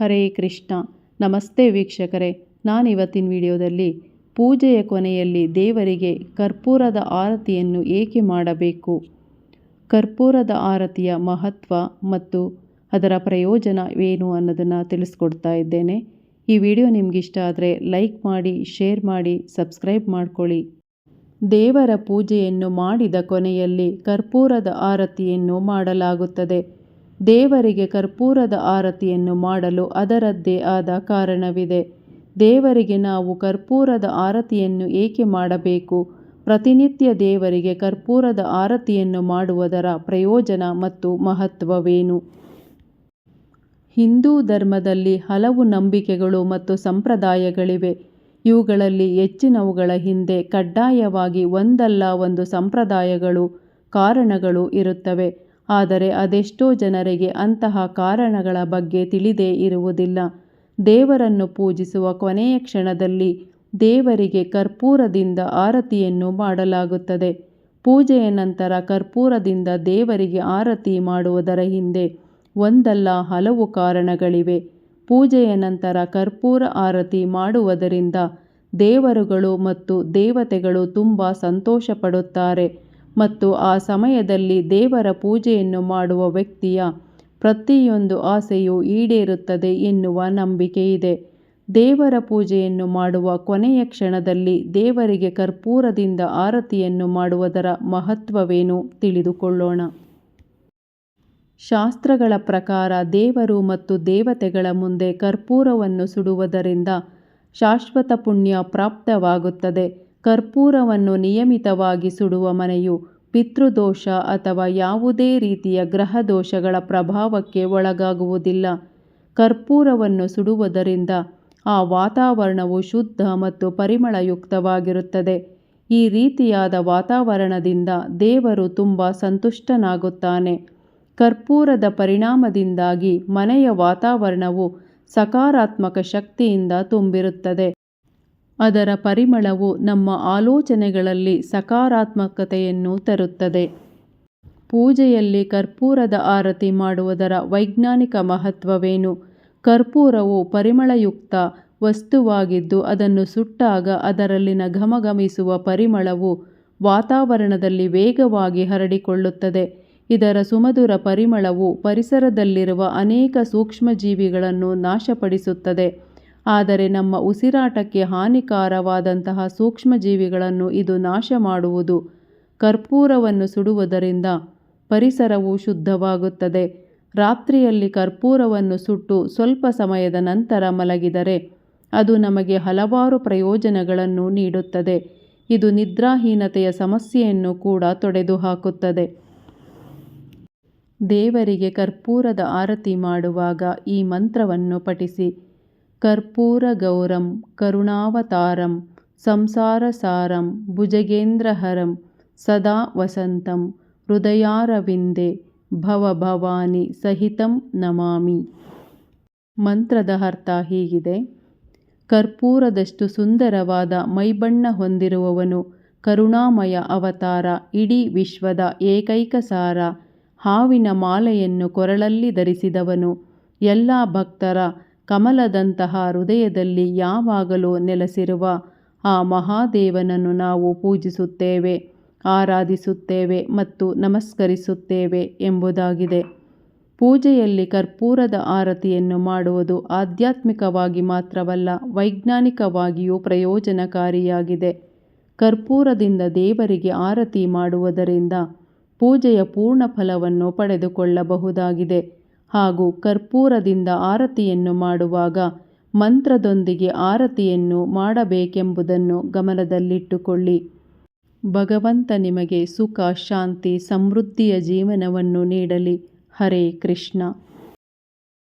ಹರೇ ಕೃಷ್ಣ. ನಮಸ್ತೆ ವೀಕ್ಷಕರೇ. ನಾನು ಇವತ್ತಿನ ವಿಡಿಯೋದಲ್ಲಿ ಪೂಜೆಯ ಕೊನೆಯಲ್ಲಿ ದೇವರಿಗೆ ಕರ್ಪೂರದ ಆರತಿಯನ್ನು ಏಕೆ ಮಾಡಬೇಕು? ಕರ್ಪೂರದ ಆರತಿಯ ಮಹತ್ವ ಮತ್ತು ಅದರ ಪ್ರಯೋಜನವೇನು ಅನ್ನೋದನ್ನು ತಿಳಿಸ್ಕೊಡ್ತಾ ಇದ್ದೇನೆ. ಈ ವಿಡಿಯೋ ನಿಮಗಿಷ್ಟ ಆದರೆ ಲೈಕ್ ಮಾಡಿ, ಶೇರ್ ಮಾಡಿ, ಸಬ್ಸ್ಕ್ರೈಬ್ ಮಾಡಿಕೊಳ್ಳಿ. ದೇವರ ಪೂಜೆಯನ್ನು ಮಾಡಿದ ಕೊನೆಯಲ್ಲಿ ಕರ್ಪೂರದ ಆರತಿಯನ್ನು ಮಾಡಲಾಗುತ್ತದೆ. ದೇವರಿಗೆ ಕರ್ಪೂರದ ಆರತಿಯನ್ನು ಮಾಡಲು ಅದರದ್ದೇ ಆದ ಕಾರಣವಿದೆ. ದೇವರಿಗೆ ನಾವು ಕರ್ಪೂರದ ಆರತಿಯನ್ನು ಏಕೆ ಮಾಡಬೇಕು? ಪ್ರತಿನಿತ್ಯ ದೇವರಿಗೆ ಕರ್ಪೂರದ ಆರತಿಯನ್ನು ಮಾಡುವುದರ ಪ್ರಯೋಜನ ಮತ್ತು ಮಹತ್ವವೇನು? ಹಿಂದೂ ಧರ್ಮದಲ್ಲಿ ಹಲವು ನಂಬಿಕೆಗಳು ಮತ್ತು ಸಂಪ್ರದಾಯಗಳಿವೆ. ಇವುಗಳಲ್ಲಿ ಹೆಚ್ಚಿನವುಗಳ ಹಿಂದೆ ಕಡ್ಡಾಯವಾಗಿ ಒಂದಲ್ಲ ಒಂದು ಸಂಪ್ರದಾಯಗಳು, ಕಾರಣಗಳು ಇರುತ್ತವೆ. ಆದರೆ ಅದೆಷ್ಟೋ ಜನರಿಗೆ ಅಂತಹ ಕಾರಣಗಳ ಬಗ್ಗೆ ತಿಳಿದೇ ಇರುವುದಿಲ್ಲ. ದೇವರನ್ನು ಪೂಜಿಸುವ ಕೊನೆಯ ಕ್ಷಣದಲ್ಲಿ ದೇವರಿಗೆ ಕರ್ಪೂರದಿಂದ ಆರತಿಯನ್ನು ಮಾಡಲಾಗುತ್ತದೆ. ಪೂಜೆಯ ನಂತರ ಕರ್ಪೂರದಿಂದ ದೇವರಿಗೆ ಆರತಿ ಮಾಡುವುದರ ಹಿಂದೆ ಒಂದಲ್ಲ ಹಲವು ಕಾರಣಗಳಿವೆ. ಪೂಜೆಯ ನಂತರ ಕರ್ಪೂರ ಆರತಿ ಮಾಡುವುದರಿಂದ ದೇವರುಗಳು ಮತ್ತು ದೇವತೆಗಳು ತುಂಬ ಸಂತೋಷಪಡುತ್ತಾರೆ. ಮತ್ತು ಆ ಸಮಯದಲ್ಲಿ ದೇವರ ಪೂಜೆಯನ್ನು ಮಾಡುವ ವ್ಯಕ್ತಿಯ ಪ್ರತಿಯೊಂದು ಆಸೆಯೂ ಈಡೇರುತ್ತದೆ ಎನ್ನುವ ನಂಬಿಕೆ ಇದೆ ದೇವರ ಪೂಜೆಯನ್ನು ಮಾಡುವ ಕೊನೆಯ ಕ್ಷಣದಲ್ಲಿ ದೇವರಿಗೆ ಕರ್ಪೂರದಿಂದ ಆರತಿಯನ್ನು ಮಾಡುವುದರ ಮಹತ್ವವೇನು ತಿಳಿದುಕೊಳ್ಳೋಣ. ಶಾಸ್ತ್ರಗಳ ಪ್ರಕಾರ ದೇವರು ಮತ್ತು ದೇವತೆಗಳ ಮುಂದೆ ಕರ್ಪೂರವನ್ನು ಸುಡುವುದರಿಂದ ಶಾಶ್ವತ ಪುಣ್ಯ ಪ್ರಾಪ್ತವಾಗುತ್ತದೆ. ಕರ್ಪೂರವನ್ನು ನಿಯಮಿತವಾಗಿ ಸುಡುವ ಮನೆಯು ಪಿತೃದೋಷ ಅಥವಾ ಯಾವುದೇ ರೀತಿಯ ಗ್ರಹ ದೋಷಗಳ ಪ್ರಭಾವಕ್ಕೆ ಒಳಗಾಗುವುದಿಲ್ಲ. ಕರ್ಪೂರವನ್ನು ಸುಡುವುದರಿಂದ ಆ ವಾತಾವರಣವು ಶುದ್ಧ ಮತ್ತು ಪರಿಮಳಯುಕ್ತವಾಗಿರುತ್ತದೆ. ಈ ರೀತಿಯಾದ ವಾತಾವರಣದಿಂದ ದೇವರು ತುಂಬ ಸಂತುಷ್ಟನಾಗುತ್ತಾನೆ. ಕರ್ಪೂರದ ಪರಿಣಾಮದಿಂದಾಗಿ ಮನೆಯ ವಾತಾವರಣವು ಸಕಾರಾತ್ಮಕ ಶಕ್ತಿಯಿಂದ ತುಂಬಿರುತ್ತದೆ. ಅದರ ಪರಿಮಳವು ನಮ್ಮ ಆಲೋಚನೆಗಳಲ್ಲಿ ಸಕಾರಾತ್ಮಕತೆಯನ್ನು ತರುತ್ತದೆ. ಪೂಜೆಯಲ್ಲಿ ಕರ್ಪೂರದ ಆರತಿ ಮಾಡುವುದರ ವೈಜ್ಞಾನಿಕ ಮಹತ್ವವೇನು? ಕರ್ಪೂರವು ಪರಿಮಳಯುಕ್ತ ವಸ್ತುವಾಗಿದ್ದು ಅದನ್ನು ಸುಟ್ಟಾಗ ಅದರಲ್ಲಿನ ಘಮಘಮಿಸುವ ಪರಿಮಳವು ವಾತಾವರಣದಲ್ಲಿ ವೇಗವಾಗಿ ಹರಡಿಕೊಳ್ಳುತ್ತದೆ. ಇದರ ಸುಮಧುರ ಪರಿಮಳವು ಪರಿಸರದಲ್ಲಿರುವ ಅನೇಕ ಸೂಕ್ಷ್ಮಜೀವಿಗಳನ್ನು ನಾಶಪಡಿಸುತ್ತದೆ. ಆದರೆ ನಮ್ಮ ಉಸಿರಾಟಕ್ಕೆ ಹಾನಿಕಾರವಾದಂತಹ ಸೂಕ್ಷ್ಮಜೀವಿಗಳನ್ನು ಇದು ನಾಶ ಮಾಡುವುದು. ಕರ್ಪೂರವನ್ನು ಸುಡುವುದರಿಂದ ಪರಿಸರವು ಶುದ್ಧವಾಗುತ್ತದೆ. ರಾತ್ರಿಯಲ್ಲಿ ಕರ್ಪೂರವನ್ನು ಸುಟ್ಟು ಸ್ವಲ್ಪ ಸಮಯದ ನಂತರ ಮಲಗಿದರೆ ಅದು ನಮಗೆ ಹಲವಾರು ಪ್ರಯೋಜನಗಳನ್ನು ನೀಡುತ್ತದೆ. ಇದು ನಿದ್ರಾಹೀನತೆಯ ಸಮಸ್ಯೆಯನ್ನು ಕೂಡ ತೊಡೆದುಹಾಕುತ್ತದೆ. ದೇವರಿಗೆ ಕರ್ಪೂರದ ಆರತಿ ಮಾಡುವಾಗ ಈ ಮಂತ್ರವನ್ನು ಪಠಿಸಿ. ಕರ್ಪೂರಗೌರಂ ಕರುಣಾವತಾರಂ ಸಂಸಾರಸಾರಂ ಭುಜಗೇಂದ್ರಹರಂ ಸದಾ ವಸಂತಂ, ಹೃದಯಾರವಿಂದೆ ಭವಭವಾನಿ ಸಹಿತಂ ನಮಾಮಿ. ಮಂತ್ರದ ಅರ್ಥ ಹೀಗಿದೆ. ಕರ್ಪೂರದಷ್ಟು ಸುಂದರವಾದ ಮೈಬಣ್ಣ ಹೊಂದಿರುವವನು ಕರುಣಾಮಯ ಅವತಾರ, ಇಡೀ ವಿಶ್ವದ ಏಕೈಕ ಸಾರ, ಹಾವಿನ ಮಾಲೆಯನ್ನು ಕೊರಳಲ್ಲಿ ಧರಿಸಿದವನು, ಎಲ್ಲ ಭಕ್ತರ ಕಮಲದಂತಹ ಹೃದಯದಲ್ಲಿ ಯಾವಾಗಲೂ ನೆಲೆಸಿರುವ ಆ ಮಹಾದೇವನನ್ನು ನಾವು ಪೂಜಿಸುತ್ತೇವೆ, ಆರಾಧಿಸುತ್ತೇವೆ ಮತ್ತು ನಮಸ್ಕರಿಸುತ್ತೇವೆ ಎಂಬುದಾಗಿದೆ. ಪೂಜೆಯಲ್ಲಿ ಕರ್ಪೂರದ ಆರತಿಯನ್ನು ಮಾಡುವುದು ಆಧ್ಯಾತ್ಮಿಕವಾಗಿ ಮಾತ್ರವಲ್ಲ, ವೈಜ್ಞಾನಿಕವಾಗಿಯೂ ಪ್ರಯೋಜನಕಾರಿಯಾಗಿದೆ. ಕರ್ಪೂರದಿಂದ ದೇವರಿಗೆ ಆರತಿ ಮಾಡುವುದರಿಂದ ಪೂಜೆಯ ಪೂರ್ಣ ಫಲವನ್ನು ಪಡೆದುಕೊಳ್ಳಬಹುದಾಗಿದೆ. ಹಾಗೂ ಕರ್ಪೂರದಿಂದ ಆರತಿಯನ್ನು ಮಾಡುವಾಗ ಮಂತ್ರದೊಂದಿಗೆ ಆರತಿಯನ್ನು ಮಾಡಬೇಕೆಂಬುದನ್ನು ಗಮನದಲ್ಲಿಟ್ಟುಕೊಳ್ಳಿ. ಭಗವಂತ ನಿಮಗೆ ಸುಖ, ಶಾಂತಿ, ಸಮೃದ್ಧಿಯ ಜೀವನವನ್ನು ನೀಡಲಿ. ಹರೇ ಕೃಷ್ಣ.